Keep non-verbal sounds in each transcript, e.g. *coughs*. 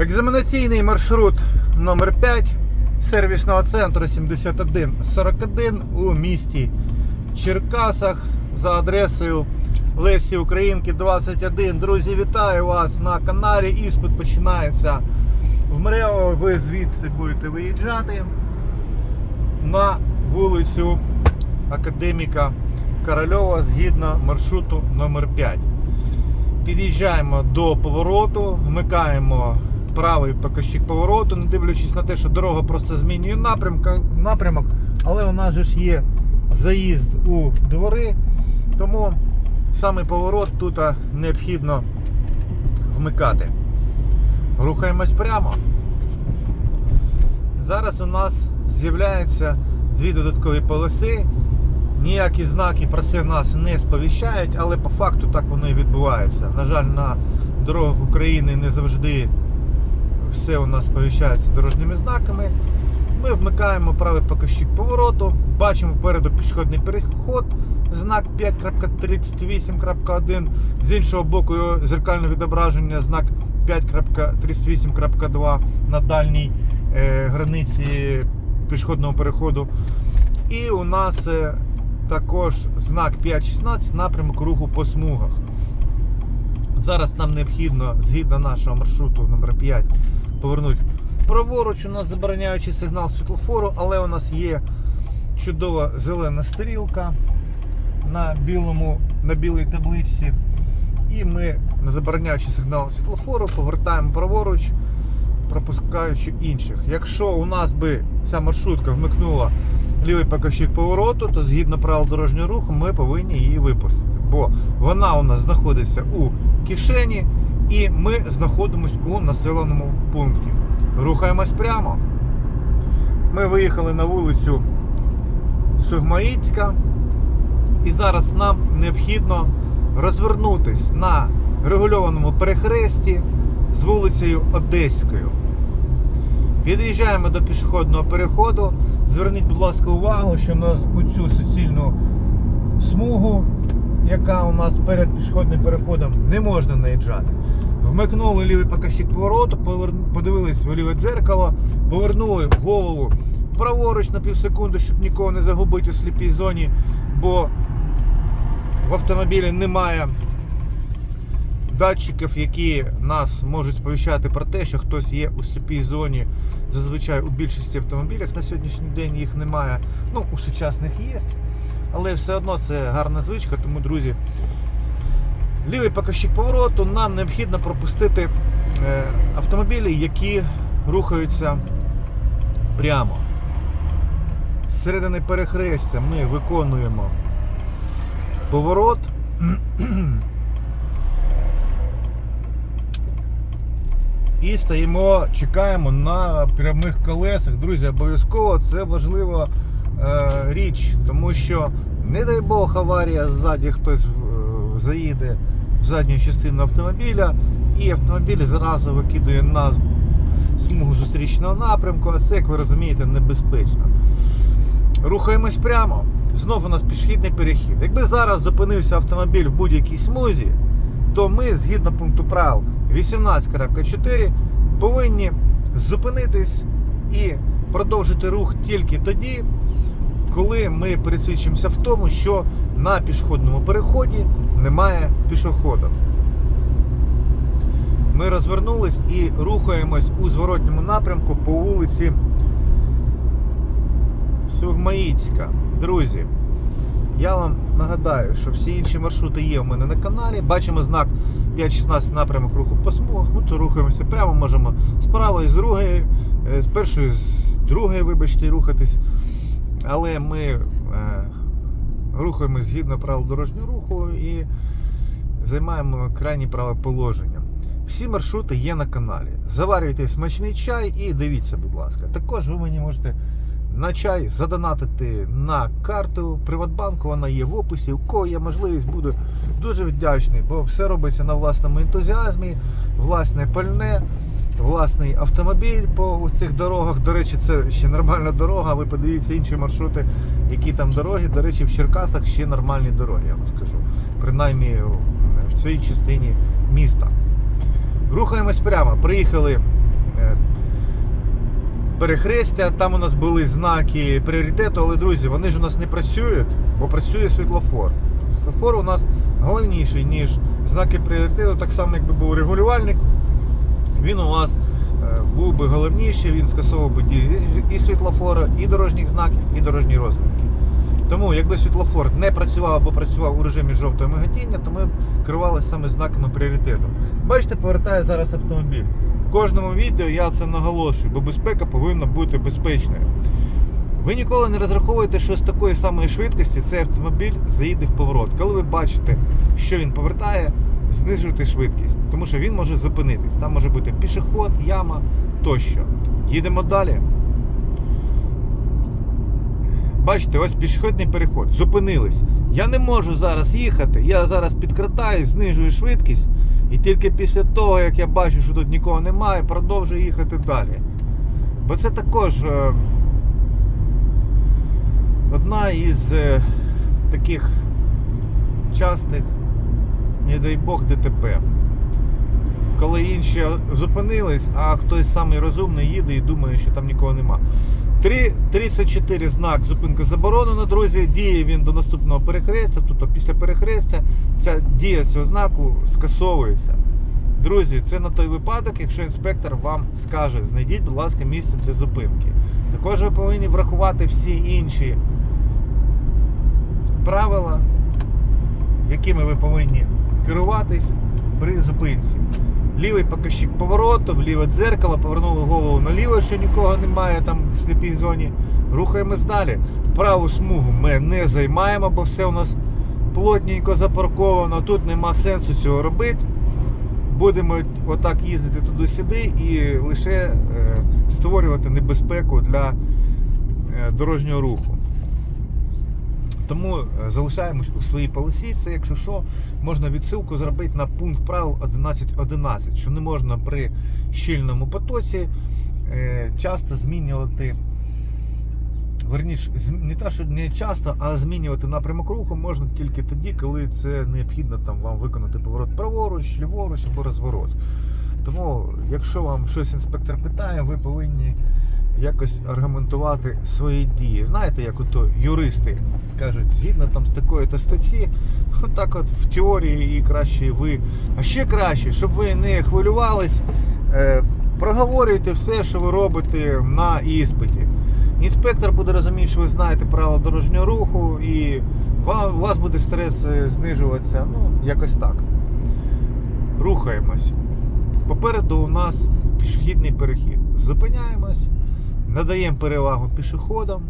Екзаменаційний маршрут номер 5 сервісного центру 7141 у місті Черкасах за адресою Лесі Українки 21. Друзі, вітаю вас на каналі. Іспит починається в Мрео. Ви звідси будете виїжджати на вулицю Академіка Корольова згідно маршруту номер 5 Під'їжджаємо до повороту, вмикаємо правий показчик повороту, не дивлячись на те, що дорога просто змінює напрямок, але у нас же ж є заїзд у двори, тому саме поворот тут необхідно вмикати. Рухаємось прямо. Зараз у нас з'являються дві додаткові полоси. Ніякі знаки про це нас не сповіщають, але по факту так воно і відбувається. На жаль, на дорогах України не завжди все у нас сповіщається дорожніми знаками. Ми вмикаємо правий показчик повороту, бачимо попереду пішохідний переход, знак 5.38.1. З іншого боку, зеркальне відображення, знак 5.38.2 на дальній е, границі пішохідного переходу. І у нас е, також знак 5.16 напрямок руху по смугах. Зараз нам необхідно, згідно нашого маршруту номер 5 повернути праворуч. У нас забороняючий сигнал світлофору, але у нас є чудова зелена стрілка на, білому, на білій табличці. І ми на забороняючий сигнал світлофору повертаємо праворуч, пропускаючи інших. Якщо у нас би ця маршрутка вмикнула лівий показчик повороту, то згідно правил дорожнього руху ми повинні її випустити. Бо вона у нас знаходиться у кишені і ми знаходимося у населеному пункті. Рухаємось прямо. Ми виїхали на вулицю Сугмаїцька. І зараз нам необхідно розвернутись на регульованому перехресті з вулицею Одеською. Під'їжджаємо до пішохідного переходу. Зверніть, будь ласка, увагу, що у нас у цю суцільну смугу, яка у нас перед пішохідним переходом, не можна наїжджати. Вмикнули лівий показчик повороту, подивились в ліве дзеркало, повернули голову праворуч на півсекунди, щоб нікого не загубити у сліпій зоні, бо в автомобілі немає датчиків, які нас можуть сповіщати про те, що хтось є у сліпій зоні. Зазвичай у більшості автомобілях на сьогоднішній день їх немає. Ну, у сучасних є. Але все одно це гарна звичка, тому, друзі, лівий показчик повороту нам необхідно пропустити е, автомобілі, які рухаються прямо. З середини перехрестя ми виконуємо поворот. *clears throat* І стоїмо, чекаємо на прямих колесах. Друзі, обов'язково це важлива е, річ, тому що, не дай Бог, аварія ззаді хтось е, заїде задню частину автомобіля, і автомобіль зразу викидує на смугу зустрічного напрямку, а це, як ви розумієте, небезпечно. Рухаємось прямо. Знову у нас пішохідний перехід. Якби зараз зупинився автомобіль в будь-якій смузі, то ми, згідно пункту правил 18.4, повинні зупинитись і продовжити рух тільки тоді, коли ми пересвідчимося в тому, що на пішохідному переході немає пішохода. Ми розвернулись і рухаємось у зворотньому напрямку по вулиці Сугмаїцька. Друзі, я вам нагадаю, що всі інші маршрути є у мене на каналі. Бачимо знак 5.16 напрямок руху по смугах. Ми тут рухаємося прямо, можемо з правої, з другої, е, з першої, з другої, вибачте, рухатись. Але ми е, рухаємось згідно правил дорожнього руху і займаємо крайні праве положення. Всі маршрути є на каналі. Заварюйте смачний чай і дивіться, будь ласка. Також ви мені можете на чай задонатити на карту Приватбанку, вона є в описі. У кого є можливість, буду дуже вдячний, бо все робиться на власному ентузіазмі, власне пальне, власний автомобіль по цих дорогах. До речі, це ще нормальна дорога. Ви подивіться інші маршрути, які там дороги. До речі, в Черкасах ще нормальні дороги, я вам скажу. Принаймні в цій частині міста. Рухаємось прямо. Приїхали перехрестя, там у нас були знаки пріоритету, але друзі, вони ж у нас не працюють, бо працює світлофор. Світлофор у нас головніший, ніж знаки пріоритету, так само, якби був регулювальник, він у вас е, був би головніший, він скасовував би дії і світлофора, і дорожніх знаків, і дорожні розмітки. Тому, якби світлофор не працював або працював у режимі жовтого миготіння, то ми б керувалися саме знаками пріоритету. Бачите, повертає зараз автомобіль. В кожному відео я це наголошую, бо безпека повинна бути безпечною. Ви ніколи не розраховуєте, що з такої самої швидкості цей автомобіль заїде в поворот. Коли ви бачите, що він повертає, знижуйте швидкість, тому що він може зупинитись. Там може бути пішоход, яма тощо. Їдемо далі. Бачите, ось пішохідний переход. Зупинились. Я не можу зараз їхати. Я зараз підкратаюсь, знижую швидкість. І тільки після того, як я бачу, що тут нікого немає, продовжую їхати далі. Бо це також е, одна із е, таких частих, не дай Бог, ДТП. Коли інші зупинились, а хтось самий розумний їде і думає, що там нікого нема. 3, 34 знак зупинка заборонена, друзі. Діє він до наступного перехрестя, тобто після перехрестя ця дія цього знаку скасовується. Друзі, це на той випадок, якщо інспектор вам скаже, знайдіть, будь ласка, місце для зупинки. Також ви повинні врахувати всі інші правила, якими ви повинні керуватись при зупинці. Лівий показчик повороту, ліве дзеркало, повернули голову наліво, що нікого немає там в сліпій зоні. Рухаємось далі. Праву смугу ми не займаємо, бо все у нас плотненько запарковано. Тут нема сенсу цього робити. Будемо отак їздити туди-сюди і лише е, створювати небезпеку для е, дорожнього руху. Тому е, залишаємось у своїй полосі. Це, якщо що, можна відсилку зробити на пункт правил 11.11, що не можна при щільному потоці е, часто змінювати. Верніше, не те, що не часто, а змінювати напрямок руху можна тільки тоді, коли це необхідно там, вам виконати поворот праворуч, ліворуч або розворот. Тому, якщо вам щось інспектор питає, ви повинні якось аргументувати свої дії. Знаєте, як ото юристи кажуть, згідно там з такої-то статті, отак от в теорії і краще ви. А ще краще, щоб ви не хвилювались, е, проговорюйте все, що ви робите на іспиті. Інспектор буде розуміти, що ви знаєте правила дорожнього руху, і вам, у вас буде стрес е, знижуватися. Ну, якось так. Рухаємось. Попереду у нас пішохідний перехід. Зупиняємось, надаємо перевагу пішоходам.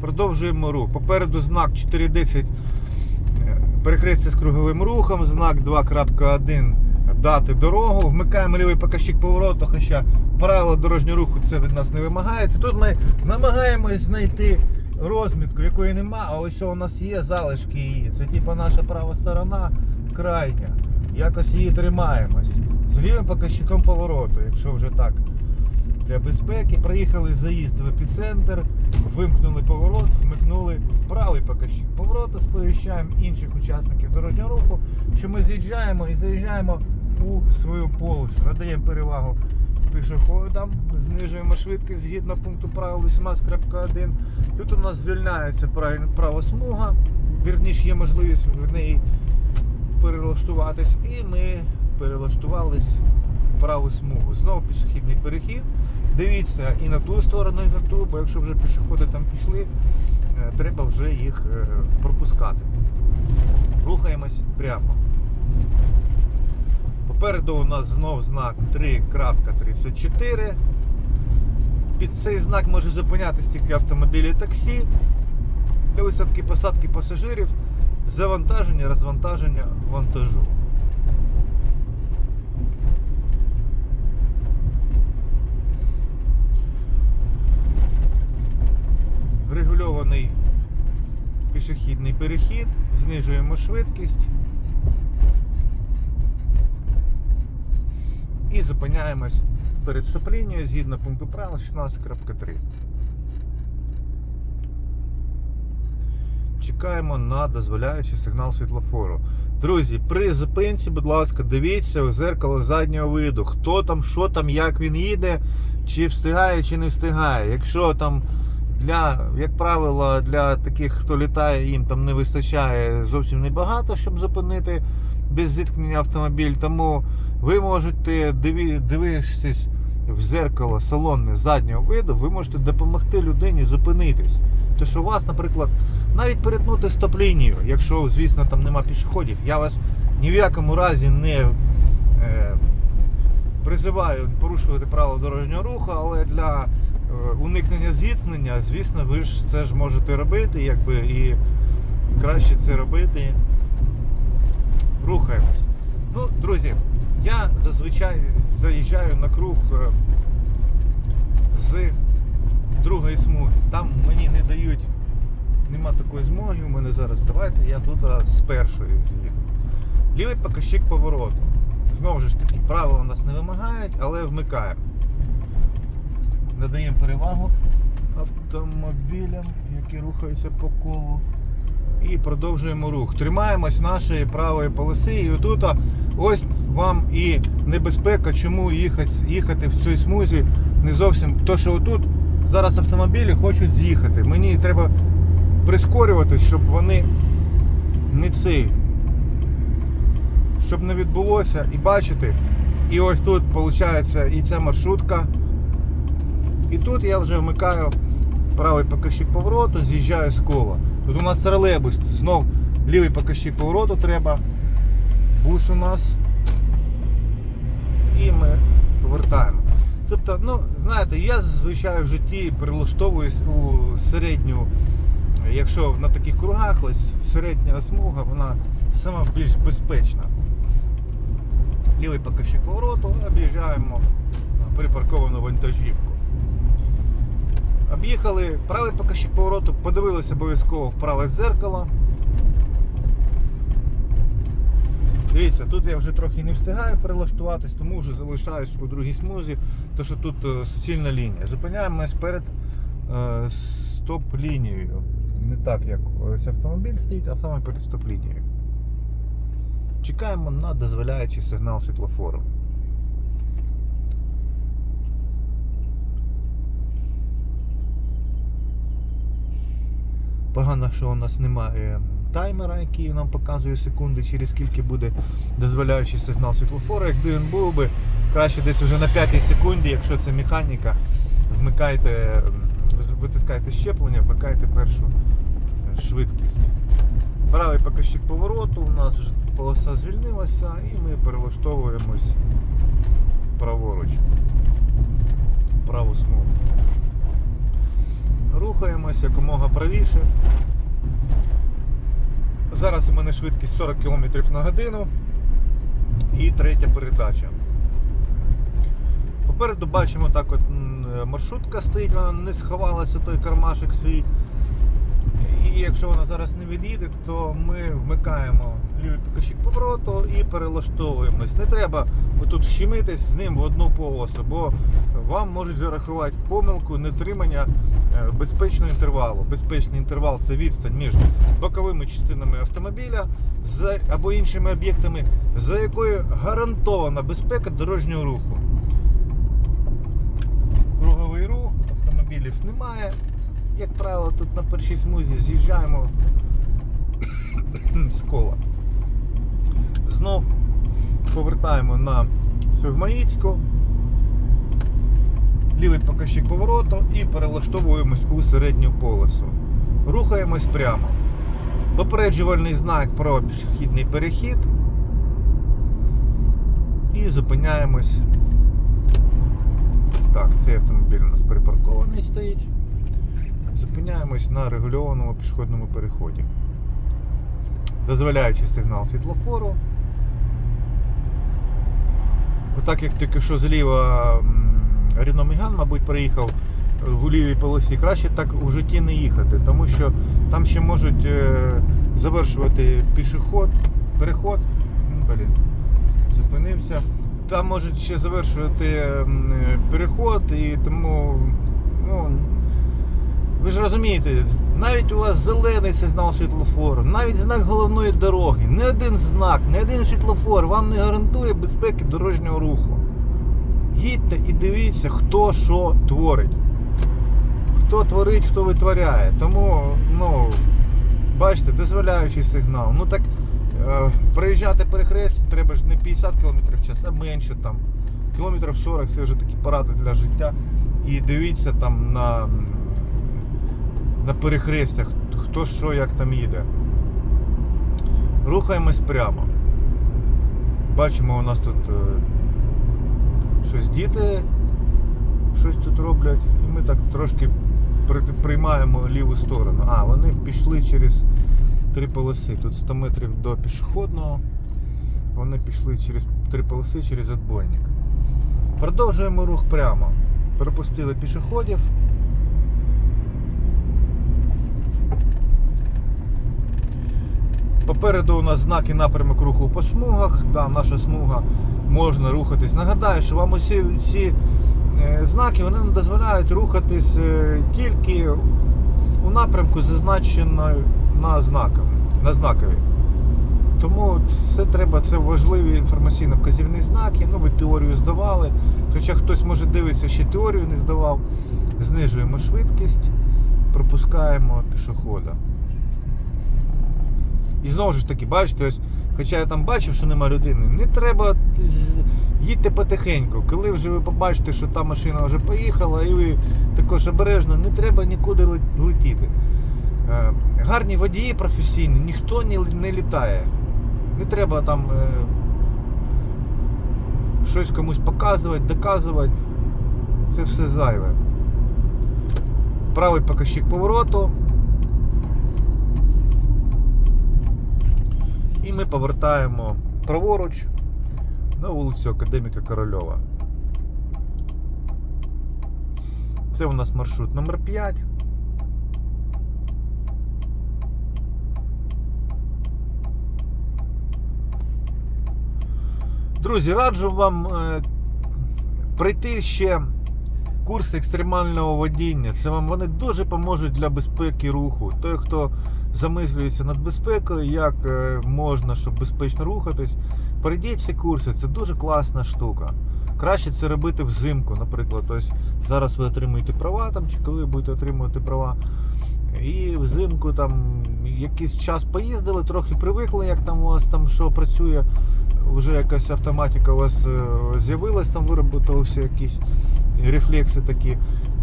Продовжуємо рух. Попереду знак 4.10 е, перехрестя з круговим рухом, знак 2.1 дати дорогу, вмикаємо лівий показчик повороту, хоча правила дорожнього руху це від нас не вимагають. Тут ми намагаємось знайти розмітку, якої нема, а ось у нас є залишки її. Це типа наша права сторона крайня. Якось її тримаємось. З лівим показчиком повороту, якщо вже так. Для безпеки проїхали заїзд в епіцентр, вимкнули поворот, вмикнули правий показчик повороту, сповіщаємо інших учасників дорожнього руху, що ми з'їжджаємо і заїжджаємо у свою полосу. Надаємо перевагу пішоходам, знижуємо швидкість згідно пункту правил 18.1. Тут у нас звільняється права смуга, вірніше є можливість в неї перелаштуватись, і ми перелаштувались в праву смугу. Знову пішохідний перехід. Дивіться і на ту сторону, і на ту, бо якщо вже пішоходи там пішли, е, треба вже їх е, пропускати. Рухаємось прямо. Попереду у нас знов знак 3.34. Під цей знак може зупинятись тільки автомобілі і таксі для висадки посадки пасажирів, завантаження, розвантаження вантажу. Регульований пішохідний перехід, знижуємо швидкість і зупиняємось перед стоп-лінією згідно пункту правил 16.3. Чекаємо на дозволяючий сигнал світлофору. Друзі, при зупинці, будь ласка, дивіться у зеркало заднього виду. Хто там, що там, як він їде, чи встигає, чи не встигає. Якщо там для, як правило, для таких, хто літає, їм там не вистачає зовсім небагато, щоб зупинити без зіткнення автомобіль. Тому ви можете дивитися в зеркало салонне заднього виду, ви можете допомогти людині зупинитись. То що у вас, наприклад, навіть перетнути стоп-лінію, якщо, звісно, там нема пішоходів, я вас ні в якому разі не е, призиваю порушувати правила дорожнього руху, але для е, уникнення зіткнення, звісно, ви ж це ж можете робити, якби і краще це робити. Рухаємось. Ну, друзі, я зазвичай заїжджаю на круг е, з другої смуги. Там мені не дають, нема такої змоги у мене зараз. Давайте я тут з першої з'їду. Лівий показчик повороту. Знову ж таки, правила нас не вимагають, але вмикаємо. Надаємо перевагу автомобілям, які рухаються по колу. І продовжуємо рух. Тримаємось нашої правої полоси. І отут ось вам і небезпека, чому їхати, їхати в цій смузі не зовсім. То, що отут зараз автомобілі хочуть з'їхати. Мені треба прискорюватись, щоб вони не цей. Щоб не відбулося. І бачите, і ось тут виходить і ця маршрутка. І тут я вже вмикаю правий показчик повороту, з'їжджаю з кола. Тут у нас тролейбус, знов лівий показчик повороту треба. Бус у нас. І ми повертаємо. Тобто, ну, знаєте, я зазвичай в житті прилаштовуюсь у середню, якщо на таких кругах, ось середня смуга, вона сама більш безпечна. Лівий показчик повороту, об'їжджаємо припарковану вантажівку. Об'їхали правий показчик повороту, подивилися обов'язково в праве дзеркало. Дивіться, тут я вже трохи не встигаю перелаштуватись, тому вже залишаюсь у другій смузі, тому що тут е, суцільна лінія. Зупиняємось перед е, стоп-лінією. Не так, як ось автомобіль стоїть, а саме перед стоп-лінією. Чекаємо на дозволяючий сигнал світлофору. Погано, що у нас немає таймера, який нам показує секунди, через скільки буде дозволяючий сигнал світлофору. Якби він був би краще десь вже на 5 секунді, якщо це механіка, вмикайте, витискайте щеплення, вмикайте першу швидкість. Правий показчик повороту, у нас вже полоса звільнилася і ми перелаштовуємось праворуч. Праву смугу. Рухаємось якомога правіше. Зараз у мене швидкість 40 км на годину і третя передача. Попереду бачимо так от маршрутка стоїть, вона не сховалася той кармашик свій. І якщо вона зараз не від'їде, то ми вмикаємо лівий показчик повороту і перелаштовуємось. Не треба тут щемитись з ним в одну полосу, бо вам можуть зарахувати помилку нетримання е, безпечного інтервалу. Безпечний інтервал це відстань між боковими частинами автомобіля або іншими об'єктами, за якою гарантована безпека дорожнього руху. Круговий рух, автомобілів немає. Як правило, тут на першій смузі з'їжджаємо *coughs* з кола. Знов повертаємо на Севмаїцьку, лівий показчик повороту і перелаштовуємось у середню полосу. Рухаємось прямо. Попереджувальний знак про пішохідний перехід. І зупиняємось. Так, цей автомобіль у нас припаркований стоїть. Зупиняємось на регульованому пішохідному переході. Дозволяючи сигнал світлофору. Отак як тільки що зліва м, Рено мабуть, приїхав в лівій полосі, краще так у житті не їхати, тому що там ще можуть е, завершувати пішоход, переход. Блін, зупинився. Там можуть ще завершувати м, переход і тому ну, Ви ж розумієте, навіть у вас зелений сигнал світлофору, навіть знак головної дороги, не один знак, не один світлофор вам не гарантує безпеки дорожнього руху. Їдьте і дивіться, хто що творить. Хто творить, хто витворяє. Тому, ну, бачите, дозволяючий сигнал. Ну так е, проїжджати перехрест треба ж не 50 км в час, а менше там. Кілометрів 40 це вже такі поради для життя. І дивіться там на, на перехрестях, хто що як там їде. Рухаємось прямо. Бачимо, у нас тут е, щось діти щось тут роблять, і ми так трошки приймаємо ліву сторону. А, вони пішли через три полоси. Тут 100 метрів до пішохідного. Вони пішли через три полоси через отбойник. Продовжуємо рух прямо. Пропустили пішоходів. Попереду у нас знак і напрямок руху по смугах. Да, наша смуга можна рухатись. Нагадаю, що вам усі ці е, знаки вони нам дозволяють рухатись е, тільки у напрямку, зазначеною на знаках, на знакові. Тому це треба, це важливі інформаційно-вказівні знаки. Ну, ви теорію здавали. Хоча хтось може дивитися, ще теорію не здавав. Знижуємо швидкість, пропускаємо пішохода. І знову ж таки, бачите, ось, хоча я там бачив, що нема людини, не треба їдьте потихеньку. Коли вже ви побачите, що та машина вже поїхала, і ви також обережно, не треба нікуди летіти. Е, Гарні водії професійні, ніхто не, літає. Не треба там е, щось комусь показувати, доказувати. Це все зайве. Правий показчик повороту. І ми повертаємо праворуч на вулицю Академіка Корольова. Це у нас маршрут номер 5. Друзі, раджу вам е, пройти ще курси екстремального водіння. Це вам вони дуже поможуть для безпеки руху. Той, хто замислюється над безпекою, як е, можна, щоб безпечно рухатись, перейдіть ці курси, це дуже класна штука. Краще це робити взимку, наприклад. Ось зараз ви отримуєте права там, чи коли ви будете отримувати права. І взимку там якийсь час поїздили, трохи привикли, як там у вас там що працює. Вже якась автоматика у вас е, з'явилась, там виробилися якісь рефлекси такі.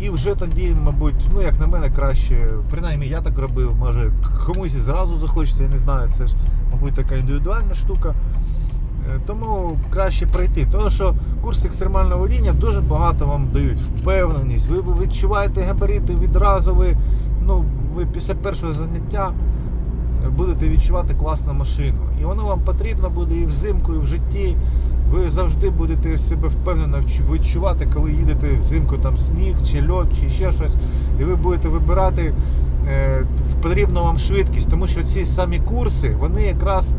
І вже тоді, мабуть, ну як на мене, краще, принаймні я так робив, може комусь і зразу захочеться, я не знаю, це ж, мабуть, така індивідуальна штука. Е, Тому краще пройти. Тому що курс екстремального водіння дуже багато вам дають впевненість. Ви відчуваєте габарити відразу. Ви, ну, ви після першого заняття будете відчувати класну машину. І воно вам потрібно буде і взимку, і в житті. Ви завжди будете себе впевнено відчувати, коли їдете взимку там сніг чи льод, чи ще щось. І ви будете вибирати е, потрібну вам швидкість, тому що ці самі курси, вони якраз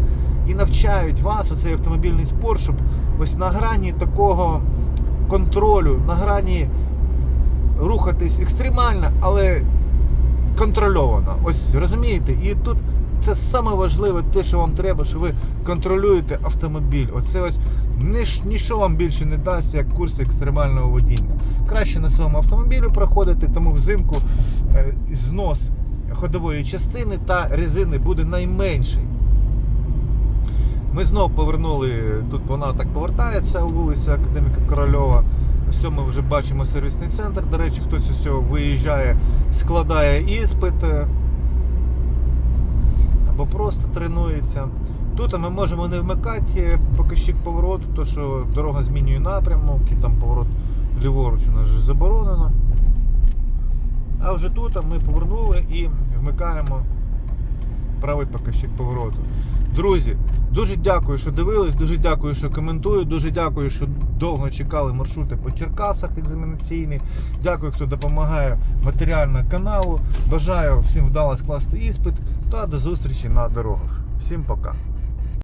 і навчають вас, оцей автомобільний спорт, щоб ось на грані такого контролю, на грані рухатись екстремально, але контрольовано. Ось розумієте? І тут це саме важливе, те, що вам треба, що ви контролюєте автомобіль. Оце ось нічого вам більше не дасть, як курс екстремального водіння. Краще на своєму автомобілі проходити, тому взимку е, знос ходової частини та резини буде найменший. Ми знов повернули, тут вона так повертається у вулиця Академіка Корольова. Ось ми вже бачимо сервісний центр. До речі, хтось ось цього виїжджає, складає іспит е, або просто тренується. Тут ми можемо не вмикати показчик повороту, то що дорога змінює напрямок, і там поворот ліворуч у нас вже заборонено. А вже тут ми повернули і вмикаємо правий показчик повороту. Друзі, дуже дякую, що дивились, дуже дякую, що коментую. дуже дякую, що довго чекали маршрути по Черкасах екзаменаційні. Дякую, хто допомагає матеріально каналу. Бажаю всім вдалося скласти іспит та до зустрічі на дорогах. Всім пока.